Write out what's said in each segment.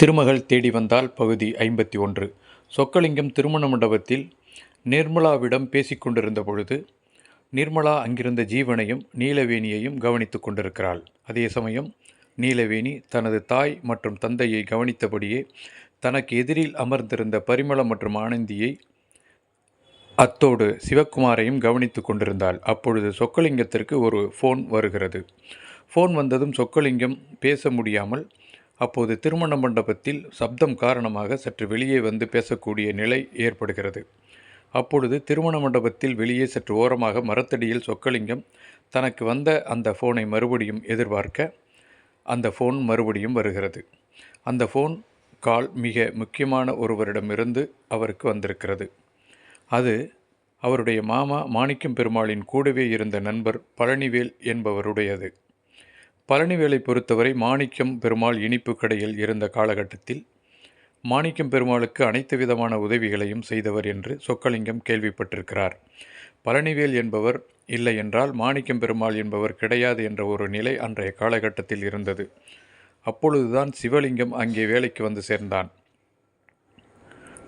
திருமகள் தேடி வந்தால் பகுதி ஐம்பத்தி ஒன்று. சொக்கலிங்கம் திருமண மண்டபத்தில் நிர்மலாவிடம் பேசிக்கொண்டிருந்த பொழுது நிர்மலா அங்கிருந்த ஜீவனையும் நீலவேணியையும் கவனித்து கொண்டிருக்கிறாள். அதே சமயம் நீலவேணி தனது தாய் மற்றும் தந்தையை கவனித்தபடியே தனக்கு எதிரில் அமர்ந்திருந்த பரிமளம் மற்றும் ஆனந்தியை அத்தோடு சிவக்குமாரையும் கவனித்து கொண்டிருந்தாள். அப்பொழுது சொக்கலிங்கத்திற்கு ஒரு ஃபோன் வருகிறது. ஃபோன் வந்ததும் சொக்கலிங்கம் பேச முடியாமல் அப்போது திருமண மண்டபத்தில் சப்தம் காரணமாக சற்று வெளியே வந்து பேசக்கூடிய நிலை ஏற்படுகிறது. அப்பொழுது திருமண மண்டபத்தில் வெளியே சற்று ஓரமாக மரத்தடியில் சொக்கலிங்கம் தனக்கு வந்த அந்த ஃபோனை மறுபடியும் எதிர்பார்க்க அந்த ஃபோன் மறுபடியும் வருகிறது. அந்த ஃபோன் கால் மிக முக்கியமான ஒருவரிடமிருந்து அவருக்கு வந்திருக்கிறது. அது அவருடைய மாமா மாணிக்கம் பெருமாளின் கூடவே இருந்த நண்பர் பழனிவேல் என்பவருடையது. பழனிவேலை பொறுத்தவரை மாணிக்கம் பெருமாள் இனிப்பு கடையில் இருந்த காலகட்டத்தில் மாணிக்கம் பெருமாளுக்கு அனைத்து விதமான உதவிகளையும் செய்தவர் என்று சொக்கலிங்கம் கேள்விப்பட்டிருக்கிறார். பழனிவேல் என்பவர் இல்லை என்றால் மாணிக்கம் பெருமாள் என்பவர் கிடையாது என்ற ஒரு நிலை அன்றைய காலகட்டத்தில் இருந்தது. அப்பொழுதுதான் சிவலிங்கம் அங்கே வேலைக்கு வந்து சேர்ந்தான்.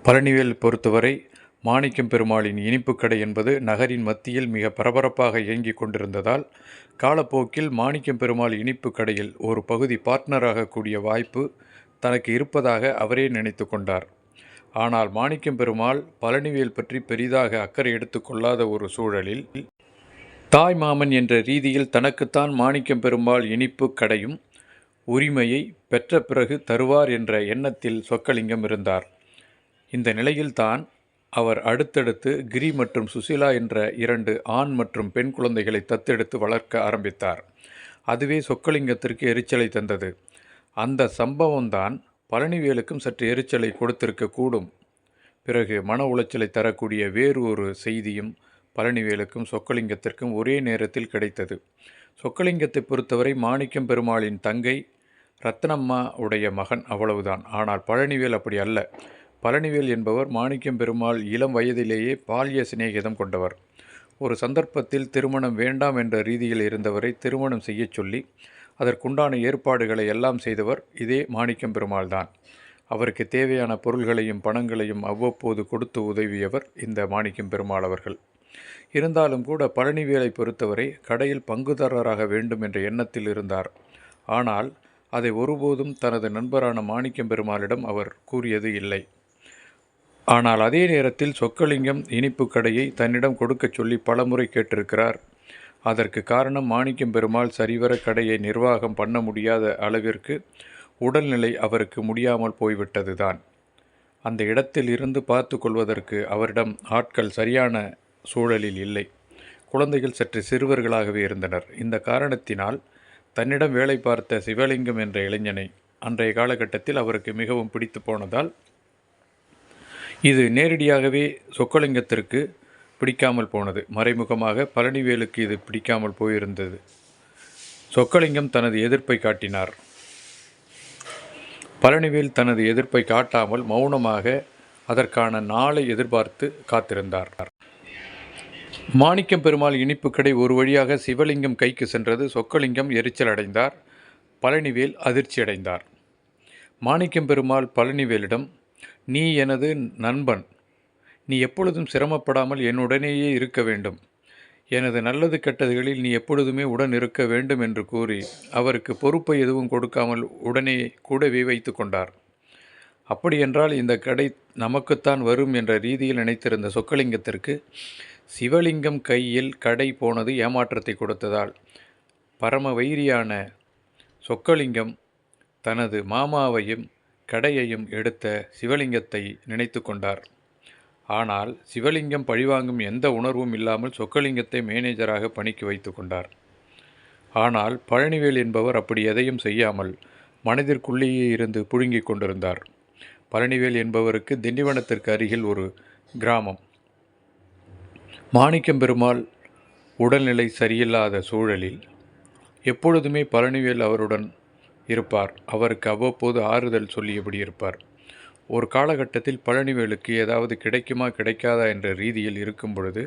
பழனிவேல் பொறுத்தவரை மாணிக்கம் பெருமாளின் இனிப்பு கடை என்பது நகரின் மத்தியில் மிக பரபரப்பாக இயங்கிக் கொண்டிருந்ததால் காலப்போக்கில் மாணிக்கம் பெருமாள் இனிப்பு கடையில் ஒரு பகுதி பார்ட்னராக கூடிய வாய்ப்பு தனக்கு இருப்பதாக அவரே நினைத்து கொண்டார். ஆனால் மாணிக்கம் பெருமாள் பழனிவேல் பற்றி பெரிதாக அக்கறை எடுத்துக்கொள்ளாத ஒரு சூழலில் தாய் மாமன் என்ற ரீதியில் தனக்குத்தான் மாணிக்கம் பெருமாள் இனிப்பு கடையும் உரிமையை பெற்ற பிறகு தருவார் என்ற எண்ணத்தில் சொக்கலிங்கம் இருந்தார். இந்த நிலையில்தான் அவர் அடுத்தடுத்து கிரி மற்றும் சுசிலா என்ற இரண்டு ஆண் மற்றும் பெண் குழந்தைகளை தத்தெடுத்து வளர்க்க ஆரம்பித்தார். அதுவே சொக்கலிங்கத்திற்கு எரிச்சலை தந்தது. அந்த சம்பவம்தான் பழனிவேலுக்கும் சற்று எரிச்சலை கொடுத்திருக்க கூடும். பிறகு மன உளைச்சலை தரக்கூடிய வேறு ஒரு செய்தியும் பழனிவேலுக்கும் சொக்கலிங்கத்திற்கும் ஒரே நேரத்தில் கிடைத்தது. சொக்கலிங்கத்தை பொறுத்தவரை மாணிக்கம் பெருமாளின் தங்கை ரத்னம்மா உடைய மகன் அவ்வளவுதான். ஆனால் பழனிவேல் அப்படி அல்ல. பழனிவேல் என்பவர் மாணிக்கம் பெருமாள் இளம் வயதிலேயே பால்ய சிநேகிதம் கொண்டவர். ஒரு சந்தர்ப்பத்தில் திருமணம் வேண்டாம் என்ற ரீதியில் இருந்தவரை திருமணம் செய்யச் சொல்லி அதற்குண்டான ஏற்பாடுகளை எல்லாம் செய்தவர் இதே மாணிக்கம் பெருமாள் தான் அவருக்கு தேவையான பொருள்களையும் பணங்களையும் அவ்வப்போது கொடுத்து உதவியவர் இந்த மாணிக்கம் பெருமாள் அவர்கள். இருந்தாலும் கூட பழனிவேலை பொறுத்தவரை கடையில் பங்குதாரராக வேண்டும் என்ற எண்ணத்தில் இருந்தார். ஆனால் அதை ஒருபோதும் தனது நண்பரான மாணிக்கம் பெருமாளிடம் அவர் கூறியது இல்லை. ஆனால் அதே நேரத்தில் சொக்கலிங்கம் இனிப்பு கடையை தன்னிடம் கொடுக்கச் சொல்லி பலமுறை கேட்டிருக்கிறார். அதற்கு காரணம் மாணிக்கம் பெருமாள் சரிவர கடையை நிர்வாகம் பண்ண முடியாத அளவிற்கு உடல்நிலை அவருக்கு முடியாமல் போய்விட்டதுதான். அந்த இடத்தில் இருந்து பார்த்து கொள்வதற்கு அவரிடம் ஆட்கள் சரியான சூழலில் இல்லை. குழந்தைகள் சற்று சிறுவர்களாகவே இருந்தனர். இந்த காரணத்தினால் தன்னிடம் வேலை பார்த்த சிவலிங்கம் என்ற இளைஞனை அன்றைய காலகட்டத்தில் அவருக்கு மிகவும் பிடித்து போனதால் இது நேரடியாகவே சொக்கலிங்கத்திற்கு பிடிக்காமல் போனது. மறைமுகமாக பழனிவேலுக்கு இது பிடிக்காமல் போயிருந்தது. சொக்கலிங்கம் தனது எதிர்ப்பை காட்டினார். பழனிவேல் தனது எதிர்ப்பை காட்டாமல் மௌனமாக அதற்கான நாளை எதிர்பார்த்து காத்திருந்தார். மாணிக்கம் பெருமாள் இனிப்பு கடை ஒரு வழியாக சிவலிங்கம் கைக்கு சென்றது. சொக்கலிங்கம் எரிச்சல் அடைந்தார். பழனிவேல் அதிர்ச்சி அடைந்தார். மாணிக்கம் பெருமாள் பழனிவேலிடம் நீ எனது நண்பன். நீ எப்பொழுதும் சிரமப்படாமல் என்னுடனேயே இருக்க வேண்டும். எனது நல்லது கெட்டதுகளில் நீ எப்பொழுதுமே உடன் இருக்க வேண்டும் என்று கூறி அவருக்கு பொறுப்பை எதுவும் கொடுக்காமல் உடனே கூடவே வைத்து கொண்டார். அப்படியென்றால் இந்த கடை நமக்குத்தான் வரும் என்ற ரீதியில் நினைத்திருந்த சொக்கலிங்கத்திற்கு சிவலிங்கம் கையில் கடை போனது ஏமாற்றத்தை கொடுத்ததால் பரம வைரியான சொக்கலிங்கம் தனது மாமாவையும் கடையையும் எடுத்த சிவலிங்கத்தை நினைத்து கொண்டார். ஆனால் சிவலிங்கம் பழிவாங்கும் எந்த உணர்வும் இல்லாமல் சொக்கலிங்கத்தை மேனேஜராக பணிக்கு வைத்து கொண்டார். ஆனால் பழனிவேல் என்பவர் அப்படி எதையும் செய்யாமல் மனதிற்குள்ளேயே இருந்து புழுங்கிக் கொண்டிருந்தார். பழனிவேல் என்பவருக்கு திண்டிவனத்திற்கு அருகில் ஒரு கிராமம். மாணிக்கம் பெருமாள் உடல்நிலை சரியில்லாத சூழலில் எப்பொழுதுமே பழனிவேல் அவருடன் இருப்பார். அவருக்கு அவ்வப்போது ஆறுதல் சொல்லியபடி இருப்பார்? ஒரு காலகட்டத்தில் பழனிவேலுக்கு ஏதாவது கிடைக்குமா கிடைக்காதா என்ற ரீதியில் இருக்கும் பொழுது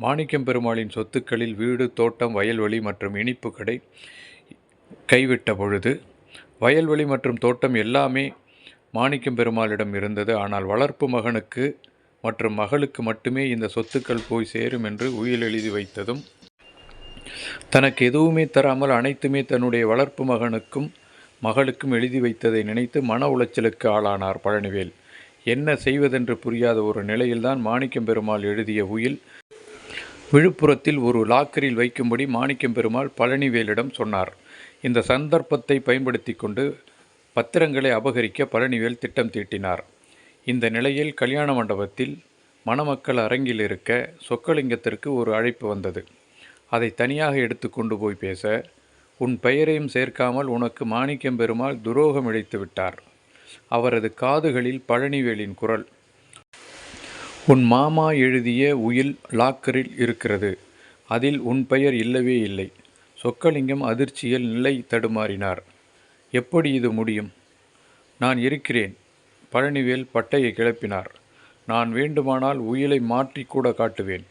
மாணிக்கம் பெருமாளின் சொத்துக்களில் வீடு தோட்டம் வயல்வெளி மற்றும் இனிப்பு கடை கைவிட்ட பொழுது வயல்வெளி மற்றும் தோட்டம் எல்லாமே மாணிக்கம் பெருமாளிடம் இருந்தது. ஆனால் வளர்ப்பு மகனுக்கு மற்றும் மகளுக்கு மட்டுமே இந்த சொத்துக்கள் போய் சேரும் என்று உயில் எழுதி வைத்ததும் தனக்கு எதுவுமே தராமல் அனைத்துமே தன்னுடைய வளர்ப்பு மகனுக்கும் மகளுக்கும் எழுதி வைத்ததை நினைத்து மன உளைச்சலுக்கு ஆளானார் பழனிவேல். என்ன செய்வதென்று புரியாத ஒரு நிலையில்தான் மாணிக்கம் பெருமாள் எழுதிய உயில் விழுப்புரத்தில் ஒரு லாக்கரில் வைக்கும்படி மாணிக்கம் பெருமாள் பழனிவேலிடம் சொன்னார். இந்த சந்தர்ப்பத்தை பயன்படுத்தி கொண்டு பத்திரங்களை அபகரிக்க பழனிவேல் திட்டம் தீட்டினார். இந்த நிலையில் கல்யாண மண்டபத்தில் மணமக்கள் அரங்கில் இருக்க சொக்கலிங்கத்திற்கு ஒரு அழைப்பு வந்தது. அதை தனியாக எடுத்து கொண்டு போய் பேச உன் பெயரையும் சேர்க்காமல் உனக்கு மாணிக்கம் பெருமாள் துரோகம் இழைத்து விட்டார். அவரது காதுகளில் பழனிவேலின் குரல். உன் மாமா எழுதிய உயில் லாக்கரில் இருக்கிறது. அதில் உன் பெயர் இல்லவே இல்லை. சொக்கலிங்கம் அதிர்ச்சியில் நிலை தடுமாறினார். எப்படி இது முடியும்? நான் இருக்கிறேன். பழனிவேல் பட்டையை கிளப்பினார். நான் வேண்டுமானால் உயிலை மாற்றிக்கூட காட்டுவேன்.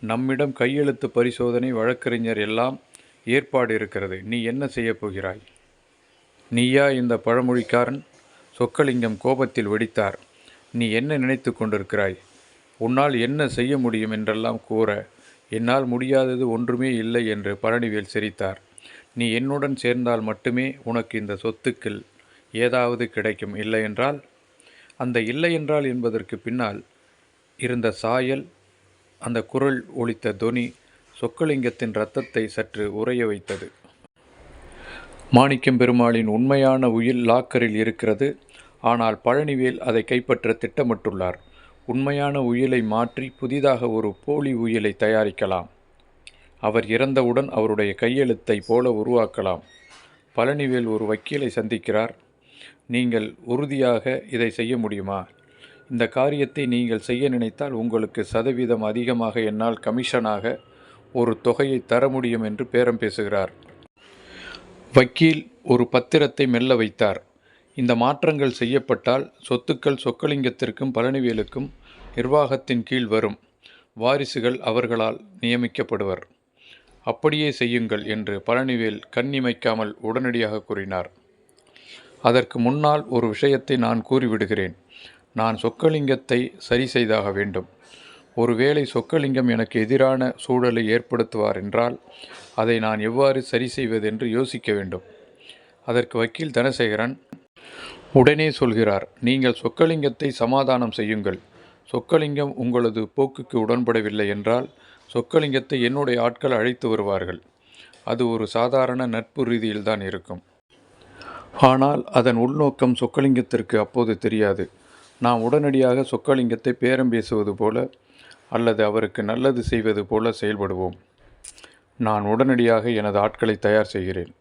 நம்மிடம் கையெழுத்து பரிசோதனை வழக்கறிஞர் எல்லாம் ஏற்பாடு இருக்கிறது. நீ என்ன செய்யப் போகிறாய்? நீயா இந்த பழமொழிக்காரன்? சொக்கலிங்கம் கோபத்தில் வெடித்தார். நீ என்ன நினைத்து கொண்டிருக்கிறாய்? உன்னால் என்ன செய்ய முடியும் என்றெல்லாம் கூற என்னால் முடியாதது ஒன்றுமே இல்லை என்று பழனிவேல் சிரித்தார். நீ என்னுடன் சேர்ந்தால் மட்டுமே உனக்கு இந்த சொத்துக்கள் ஏதாவது கிடைக்கும் இல்லையென்றால் அந்த இல்லை என்றால் என்பதற்கு பின்னால் இருந்த சாயல் அந்த குரல் ஒழித்த தொனி சொக்கலிங்கத்தின் இரத்தத்தை சற்று உறைய வைத்தது. மாணிக்கம் பெருமாளின் உண்மையான உயில் லாக்கரில் இருக்கிறது. ஆனால் பழனிவேல் அதை கைப்பற்ற திட்டமிட்டுள்ளார். உண்மையான உயிலை மாற்றி புதிதாக ஒரு போலி உயிலை தயாரிக்கலாம். அவர் இறந்தவுடன் அவருடைய கையெழுத்தை போல உருவாக்கலாம். பழனிவேல் ஒரு வக்கீலை சந்திக்கிறார். நீங்கள் உறுதியாக இதை செய்ய முடியுமா? இந்த காரியத்தை நீங்கள் செய்ய நினைத்தால் உங்களுக்கு சதவீதம் அதிகமாக என்னால் கமிஷனாக ஒரு தொகையை தர முடியும் என்று பேரம் பேசுகிறார். வக்கீல் ஒரு பத்திரத்தை மெல்ல வைத்தார். இந்த மாற்றங்கள் செய்யப்பட்டால் சொத்துக்கள் சொக்கலிங்கத்திற்கும் பழனிவேலுக்கும் நிர்வாகத்தின் கீழ் வரும். வாரிசுகள் அவர்களால் நியமிக்கப்படுவர். அப்படியே செய்யுங்கள் என்று பழனிவேல் கண்ணிமைக்காமல் உடனடியாக கூறினார். அதற்கு முன்னால் ஒரு விஷயத்தை நான் கூறிவிடுகிறேன். நான் சொக்கலிங்கத்தை சரி செய்தாக வேண்டும். ஒருவேளை சொக்கலிங்கம் எனக்கு எதிரான சூழலை ஏற்படுத்துவார் என்றால் அதை நான் எவ்வாறு சரி செய்வதென்று யோசிக்க வேண்டும். அதற்கு வக்கீல் தனசேகரன் உடனே சொல்கிறார் நீங்கள் சொக்கலிங்கத்தை சமாதானம் செய்யுங்கள். சொக்கலிங்கம் உங்களது போக்குக்கு உடன்படவில்லை என்றால் சொக்கலிங்கத்தை என்னுடைய ஆட்கள் அழைத்து வருவார்கள். அது ஒரு சாதாரண நட்பு ரீதியில்தான் இருக்கும். ஆனால் அதன் உள்நோக்கம் சொக்கலிங்கத்திற்கு அப்போது தெரியாது. நாம் உடனடியாக சொக்கலிங்கத்தை பேரம் பேசுவது போல அல்லது அவருக்கு நல்லது செய்வது போல செயல்படுவோம். நான் உடனடியாக எனது ஆட்களை தயார் செய்கிறேன்.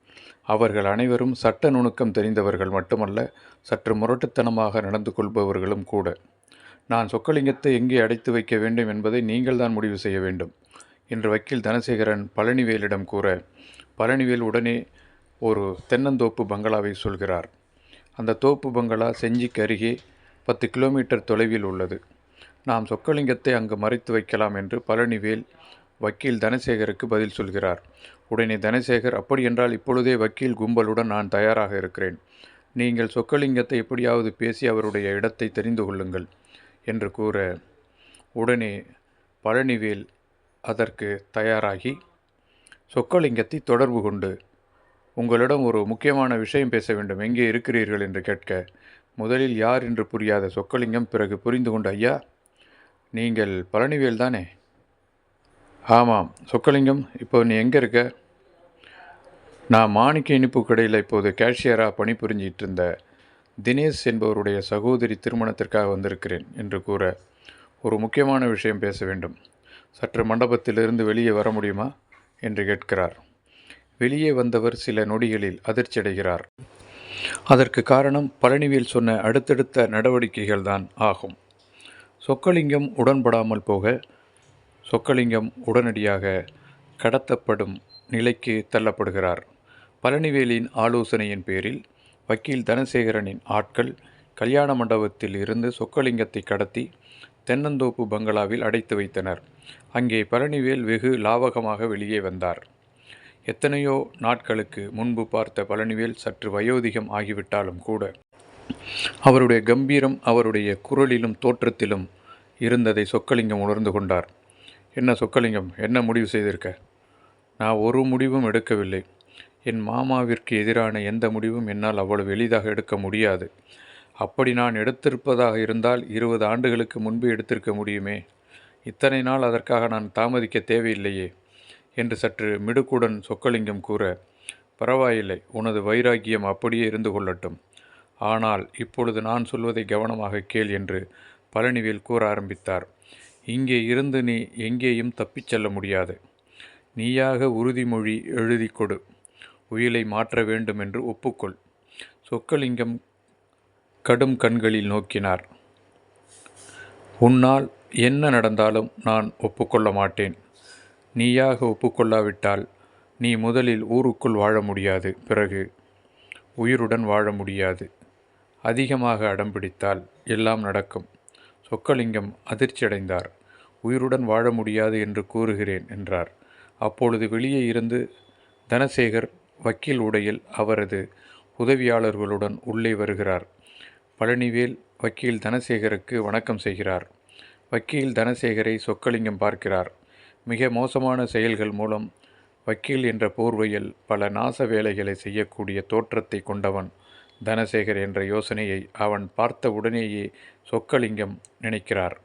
அவர்கள் அனைவரும் சட்ட நுணுக்கம் தெரிந்தவர்கள் மட்டுமல்ல சற்று முரட்டுத்தனமாக நடந்து கொள்பவர்களும் கூட. நான் சொக்கலிங்கத்தை எங்கே அடைத்து வைக்க வேண்டும் என்பதை நீங்கள்தான் முடிவு செய்ய வேண்டும் என்று வக்கீல் தனசேகரன் பழனிவேலிடம் கூற பழனிவேல் உடனே ஒரு தென்னந்தோப்பு பங்களாவை சொல்கிறார். அந்த தோப்பு பங்களா செஞ்சிக்கு அருகே பத்து கிலோமீட்டர் தொலைவில் உள்ளது. நாம் சொக்கலிங்கத்தை அங்கு மறைத்து வைக்கலாம் என்று பழனிவேல் வக்கீல் தனசேகருக்கு பதில் சொல்கிறார். உடனே தனசேகர் அப்படியென்றால் இப்பொழுதே வக்கீல் கும்பலுடன் நான் தயாராக இருக்கிறேன். நீங்கள் சொக்கலிங்கத்தை எப்படியாவது பேசி அவருடைய இடத்தை தெரிந்து கொள்ளுங்கள் என்று கூற உடனே பழனிவேல் அதற்கு தயாராகி சொக்கலிங்கத்தை தொடர்பு கொண்டு உங்களிடம் ஒரு முக்கியமான விஷயம் பேச வேண்டும். எங்கே இருக்கிறீர்கள்? என்று கேட்க முதலில் யார் என்று புரியாத சொக்கலிங்கம் பிறகு புரிந்து கொண்டு ஐயா நீங்கள் பழனிவேல் தானே? ஆமாம் சொக்கலிங்கம் இப்போ நீ எங்கே இருக்க? நான் மாணிக்க இனிப்பு கடையில் இப்போது கேஷியராக பணிபுரிஞ்சிகிட்டு இருந்த தினேஷ் என்பவருடைய சகோதரி திருமணத்திற்காக வந்திருக்கிறேன் என்று கூற ஒரு முக்கியமான விஷயம் பேச வேண்டும். சற்று மண்டபத்திலிருந்து வெளியே வர முடியுமா? என்று கேட்கிறார். வெளியே வந்தவர் சில நொடிகளில் அதிர்ச்சியடைகிறார். அதற்கு காரணம் பழனிவேல் சொன்ன அடுத்தடுத்த நடவடிக்கைகள் தான் ஆகும். சொக்கலிங்கம் உடன்படாமல் போக சொக்கலிங்கம் உடனடியாக கடத்தப்படும் நிலைக்கு தள்ளப்படுகிறார். பழனிவேலின் ஆலோசனையின் பேரில் வக்கீல் தனசேகரனின் ஆட்கள் கல்யாண மண்டபத்தில் இருந்து சொக்கலிங்கத்தை கடத்தி தென்னந்தோப்பு பங்களாவில் அடைத்து வைத்தனர். அங்கே பழனிவேல் வெகு லாவகமாக வெளியே வந்தார். எத்தனையோ நாட்களுக்கு முன்பு பார்த்த பழனிவேல் சற்று வயோதிகம் ஆகிவிட்டாலும் கூட அவருடைய கம்பீரம் அவருடைய குரலிலும் தோற்றத்திலும் இருந்ததை சொக்கலிங்கம் உணர்ந்து கொண்டார். என்ன சொக்கலிங்கம் என்ன முடிவு செய்திருக்க? நான் ஒரு முடிவும் எடுக்கவில்லை. என் மாமாவிற்கு எதிரான எந்த முடிவும் என்னால் அவ்வளவு எளிதாக எடுக்க முடியாது. அப்படி நான் எடுத்திருப்பதாக இருந்தால் இருபது ஆண்டுகளுக்கு முன்பு எடுத்திருக்க முடியுமே. இத்தனை நாள் அதற்காக நான் தாமதிக்க தேவையில்லையே என்று சற்று மிடுக்குடன் சொக்கலிங்கம் கூற பரவாயில்லை உனது வைராக்கியம் அப்படியே இருந்து கொள்ளட்டும். ஆனால் இப்பொழுது நான் சொல்வதை கவனமாக கேள் என்று பழனிவேல் கூற ஆரம்பித்தார். இங்கே இருந்து நீ எங்கேயும் தப்பிச் செல்ல முடியாது. நீயாக உறுதிமொழி எழுதி கொடு. உயிலை மாற்ற வேண்டும் என்று ஒப்புக்கொள். சொக்கலிங்கம் கடும் கண்களில் நோக்கினார். உன்னால் என்ன நடந்தாலும் நான் ஒப்புக்கொள்ள மாட்டேன். நீயாக ஒப்புக்கொள்ளாவிட்டால் நீ முதலில் ஊருக்குள் வாழ முடியாது. பிறகு உயிருடன் வாழ முடியாது. அதிகமாக அடம்பிடித்தால் எல்லாம் நடக்கும். சொக்கலிங்கம் அதிர்ச்சியடைந்தார். உயிருடன் வாழ முடியாது என்று கூறுகிறேன் என்றார். அப்பொழுது வெளியே இருந்து தனசேகர் வக்கீல் உடையில் அவரது உதவியாளர்களுடன் உள்ளே வருகிறார். பழனிவேல் வக்கீல் தனசேகருக்கு வணக்கம் செய்கிறார். வக்கீல் தனசேகரை சொக்கலிங்கம் பார்க்கிறார். மிக மோசமான செயல்கள் மூலம் வக்கீல் என்ற போர்வையில் பல நாச வேலைகளை செய்யக்கூடிய தோற்றத்தை கொண்டவன் தனசேகர் என்ற யோசனையை அவன் பார்த்த உடனேயே சொக்கலிங்கம் நினைக்கிறார்.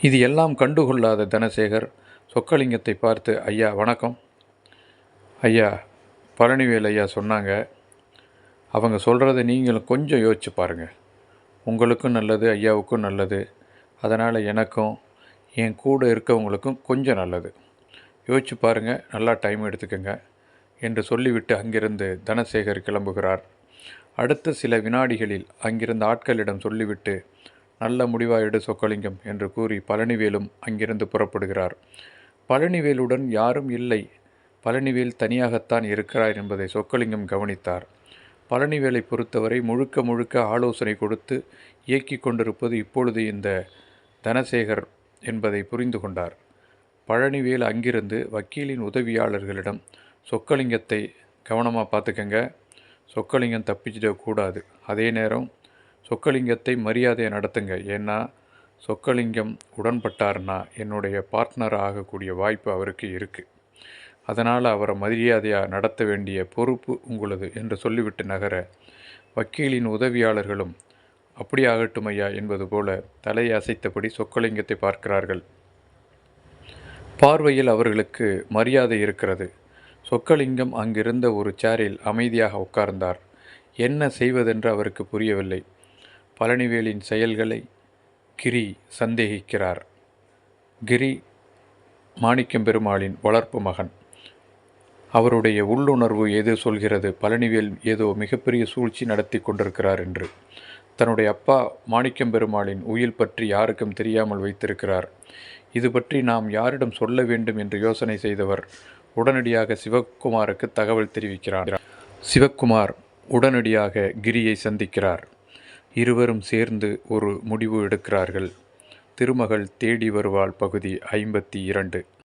இது எல்லாம் கண்டுகொள்ளாத தனசேகர் சொக்கலிங்கத்தை பார்த்து ஐயா வணக்கம். ஐயா பழனிவேல் ஐயா சொன்னாங்க. அவங்க சொல்கிறத நீங்களும் கொஞ்சம் யோசிச்சு பாருங்கள் உங்களுக்கும் நல்லது ஐயாவுக்கும் நல்லது. அதனால் எனக்கும் என் கூட இருக்கவங்களுக்கும் கொஞ்சம் நல்லது. யோசிச்சு பாருங்கள் நல்லா டைம் எடுத்துக்கோங்க. என்று சொல்லிவிட்டு அங்கிருந்து தனசேகர் கிளம்புகிறார். அடுத்த சில வினாடிகளில் அங்கிருந்த ஆட்களிடம் சொல்லிவிட்டு நல்ல முடிவாயிடு சொக்கலிங்கம் என்று கூறி பழனிவேலும் அங்கிருந்து புறப்படுகிறார். பழனிவேலுடன் யாரும் இல்லை. பழனிவேல் தனியாகத்தான் இருக்கிறார் என்பதை சொக்கலிங்கம் கவனித்தார். பழனிவேலை பொறுத்தவரை முழுக்க முழுக்க ஆலோசனை கொடுத்து இயக்கி கொண்டிருப்பது இப்பொழுது இந்த தனசேகர் என்பதை புரிந்து கொண்டார். பழனிவேல் அங்கிருந்து வக்கீலின் உதவியாளர்களிடம் சொக்கலிங்கத்தை கவனமாக பார்த்துக்கங்க. சொக்கலிங்கம் தப்பிச்சிடக்கூடாது அதே நேரம் சொக்கலிங்கத்தை மரியாதையை நடத்துங்க. ஏன்னா சொக்கலிங்கம் உடன்பட்டார்னா என்னுடைய பார்ட்னர் ஆகக்கூடிய வாய்ப்பு அவருக்கு இருக்குது அதனால் அவரை மரியாதையாக நடத்த வேண்டிய பொறுப்பு உங்களது என்று சொல்லிவிட்டு நகர வக்கீலின் உதவியாளர்களும் அப்படி ஆகட்டும் ஐயா என்பது போல தலையை அசைத்தபடி சொக்கலிங்கத்தை பார்க்கிறார்கள். பார்வையில் அவர்களுக்கு மரியாதை இருக்கிறது. சொக்கலிங்கம் அங்கிருந்த ஒரு சேரில் அமைதியாக உட்கார்ந்தார். என்ன செய்வதென்று அவருக்கு புரியவில்லை. பழனிவேலின் செயல்களை கிரி சந்தேகிக்கிறார். கிரி மாணிக்கம் பெருமாளின் வளர்ப்பு மகன். அவருடைய உள்ளுணர்வு எது சொல்கிறது? பழனிவேல் ஏதோ மிகப்பெரிய சூழ்ச்சி நடத்தி கொண்டிருக்கிறார் என்று. தன்னுடைய அப்பா மாணிக்கம் பெருமாளின் உயில் பற்றி யாருக்கும் தெரியாமல் வைத்திருக்கிறார். இது பற்றி நாம் யாரிடம் சொல்ல வேண்டும் என்று யோசனை செய்தவர் உடனடியாக சிவகுமாருக்கு தகவல் தெரிவிக்கிறார். சிவக்குமார் உடனடியாக கிரியை சந்திக்கிறார். இருவரும் சேர்ந்து ஒரு முடிவு எடுக்கிறார்கள். திருமகள் தேடி வருவாள் பகுதி ஐம்பத்தி இரண்டு.